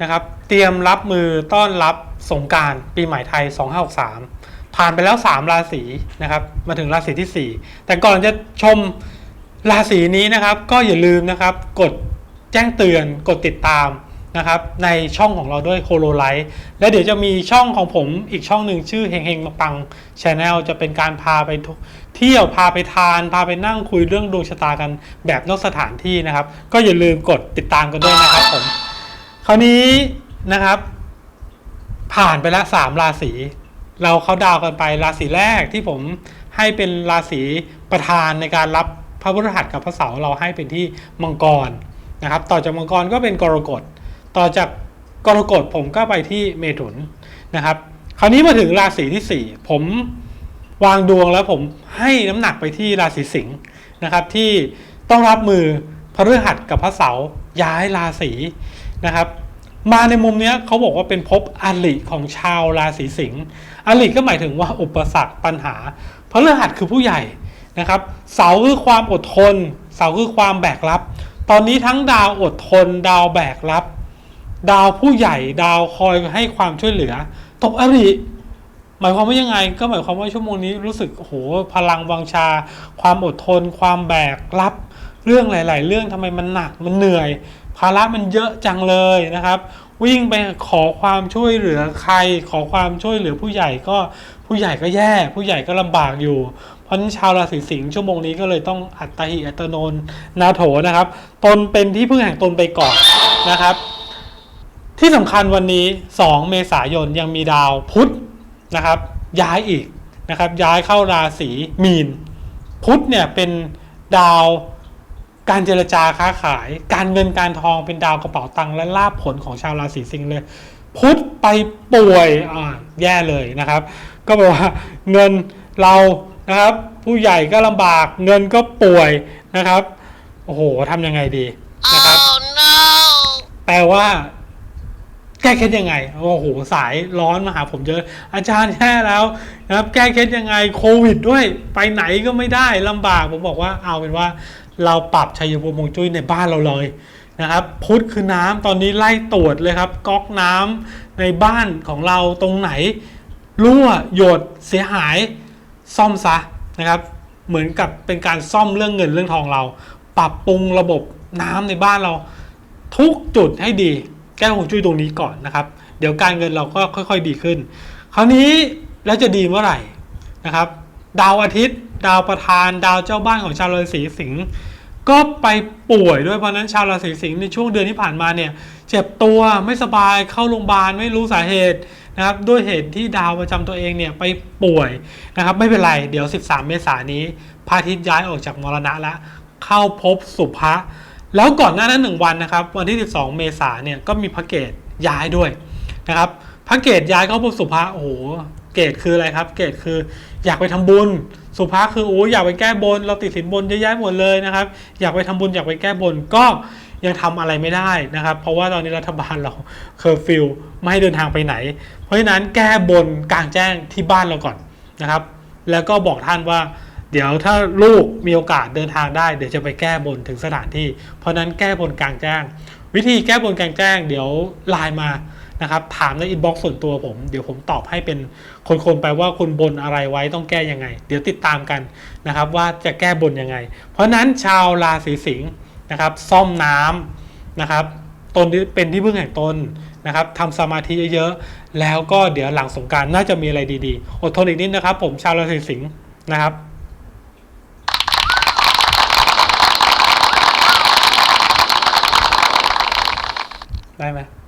นะครับ เตรียมรับมือต้อนรับสงการปีใหม่ไทย 2563 ผ่านไปแล้ว 3 ราศีนะครับ มาถึงราศีที่ 4 แต่ก่อนจะชมราศีนี้นะครับ ก็อย่าลืมนะครับ กดแจ้งเตือนกดติดตามนะครับในช่องของเราด้วยโคโลไลท์และเดี๋ยวจะมีช่องของผมอีกช่องหนึ่งชื่อเฮงเฮงมาปังชาแนลจะเป็นการพาไปเที่ยวพาไปทาน พาไปนั่งคุยเรื่องดวงชะตากันแบบนอกสถานที่นะครับ ก็อย่าลืมกดติดตามกันด้วยนะครับผม คราวนี้นะครับ ผ่านไปแล้วสามราศี เราเขาดาวกันไปราศีแรกที่ผมให้เป็นราศีประธานในการรับพระพฤหัสกับพระเสาร์เราให้เป็นที่มังกรนะครับ ต่อจากมังกรก็เป็นกรกฎต่อจากกรกฎผมก็ไปที่เมถุนนะครับ คราวนี้มาถึงราศีที่ 4 ผมวางดวงแล้วผมให้น้ำหนักไปที่ราศีสิงห์นะครับ ที่ต้องรับมือพระฤหัสกับพระเสาร์ย้ายราศีนะครับ มาในมุมเนี้ยเขาบอกว่าเป็นภพอริของชาวราศีสิงห์อริก็หมายถึงว่าอุปสรรคปัญหาพระฤหัสคือผู้ใหญ่นะครับ เสาคือความอดทน เสาคือความแบกรับ ตอนนี้ทั้งดาวอดทน ดาวแบกรับ ดาวผู้ใหญ่ดาวคอยให้ความช่วยเหลือ ตกอริหมายความว่ายังไง ก็หมายความว่าชั่วโมงนี้รู้สึกโหพลังวังชา ความอดทน ความแบกรับ เรื่องหลาย ๆ เรื่องทำไมมันหนักมันเหนื่อย ภาระมันเยอะจังเลยนะครับ วิ่งไปขอความช่วยเหลือใคร ขอความช่วยเหลือผู้ใหญ่ก็ผู้ใหญ่ก็แย่ ผู้ใหญ่ก็ลำบากอยู่ เพราะฉะนั้นชาวราศีสิงห์ชั่วโมงนี้ก็เลยต้องอัตตหิอัตโนนนาโถนะครับ ตนเป็นที่พึ่งแห่งตนไปก่อนนะครับ ที่สำคัญวันนี้ 2 เมษายนยังมีดาวพุธนะครับ ย้ายอีกนะครับ ย้ายเข้าราศีมีน พุธเนี่ยเป็นดาว การเจรจาค้าขาย การเงินการทองเป็นดาวกระเป๋าตังค์และลาภผลของชาวราศีสิงห์เลย พุธไปป่วยอ่าแย่เลยนะครับ ก็แปลว่าเงินเรานะครับ ผู้ใหญ่ก็ลำบากเงินก็ป่วยนะครับ โอ้โหทำยังไงดีนะครับแปลว่าแก้เคล็ดยังไงโอ้โหสายร้อนมาหาผมเยอะอาจารย์แย่แล้วนะครับแก้เคล็ดยังไงโควิดด้วย ไปไหนก็ไม่ได้ลำบากผมบอกว่าเอาเป็นว่า เราปรับชัยภูมิวงจุ้ยในบ้านเราเลยนะครับพุทธคือน้ำตอนนี้ไล่ตรวจเลยครับก๊อกน้ำในบ้านของเราตรงไหนรั่วหยดเสียหายซ่อมซะนะครับ เหมือนกับเป็นการซ่อมเรื่องเงินเรื่องทองเรา ปรับปรุงระบบน้ำในบ้านเรา ทุกจุดให้ดี แก้ฮวงจุ้ยตรงนี้ก่อนนะครับ เดี๋ยวการเงินเราก็ค่อย ๆ ดีขึ้น คราวนี้แล้วจะดีเมื่อไหร่นะครับ ดาวอาทิตย์ ดาวประธาน ดาวเจ้าบ้านของชาวราศีสิงห์ก็ไปป่วยด้วยเพราะนั้นชาวราศีสิงห์ในช่วงเดือนที่ผ่านมาเนี่ยเจ็บตัวไม่สบายเข้าโรงพยาบาลไม่รู้สาเหตุนะครับด้วยเหตุที่ดาวประจำตัวเองเนี่ยไปป่วยนะครับไม่เป็นไรเดี๋ยว 13 เมษายนนี้พระอาทิตย์ย้ายออกจากมรณะแล้วเข้าพบสุภะ แล้วก่อนหน้านั้นหนึ่งวันนะครับ วันที่ 12 เมษาเนี่ยก็มีพระเกตย้ายด้วยนะครับพระเกตย้ายเข้าพบสุภาโอ้โหเกตคืออะไรครับ เกตคืออยากไปทำบุญ สุภาคือโอ้อยากไปแก้บน เราติดสินบนเยอะแยะหมดเลยนะครับ อยากไปทำบุญอยากไปแก้บนก็ยังทำอะไรไม่ได้นะครับ เพราะว่าตอนนี้รัฐบาลเราเคอร์ฟิวไม่ให้เดินทางไปไหน เพราะฉะนั้นแก้บนกลางแจ้งที่บ้านเราก่อนนะครับ แล้วก็บอกท่านว่า เดี๋ยวถ้าลูกมีโอกาสเดินทางได้เดี๋ยวจะไปแก้บนถึงสถานที่ เพราะนั้นแก้บนกลางแจ้ง วิธีแก้บนกลางแจ้ง เดี๋ยวไลน์มานะครับถามในอินบ็อกซ์ส่วนตัวผม เดี๋ยวผมตอบให้เป็นคนๆไปว่าคุณบนอะไรไว้ต้องแก้ยังไง เดี๋ยวติดตามกันนะครับว่าจะแก้บนยังไง เพราะนั้นชาวราศีสิงห์นะครับซ่อมน้ำนะครับตนเป็นที่พึ่งแห่งตนนะครับทำสมาธิเยอะๆแล้วก็เดี๋ยวหลังสงการน่าจะมีอะไรดีๆ อดทนอีกนิดนะครับ ผมชาวราศีสิงห์นะครับ ได้ไหม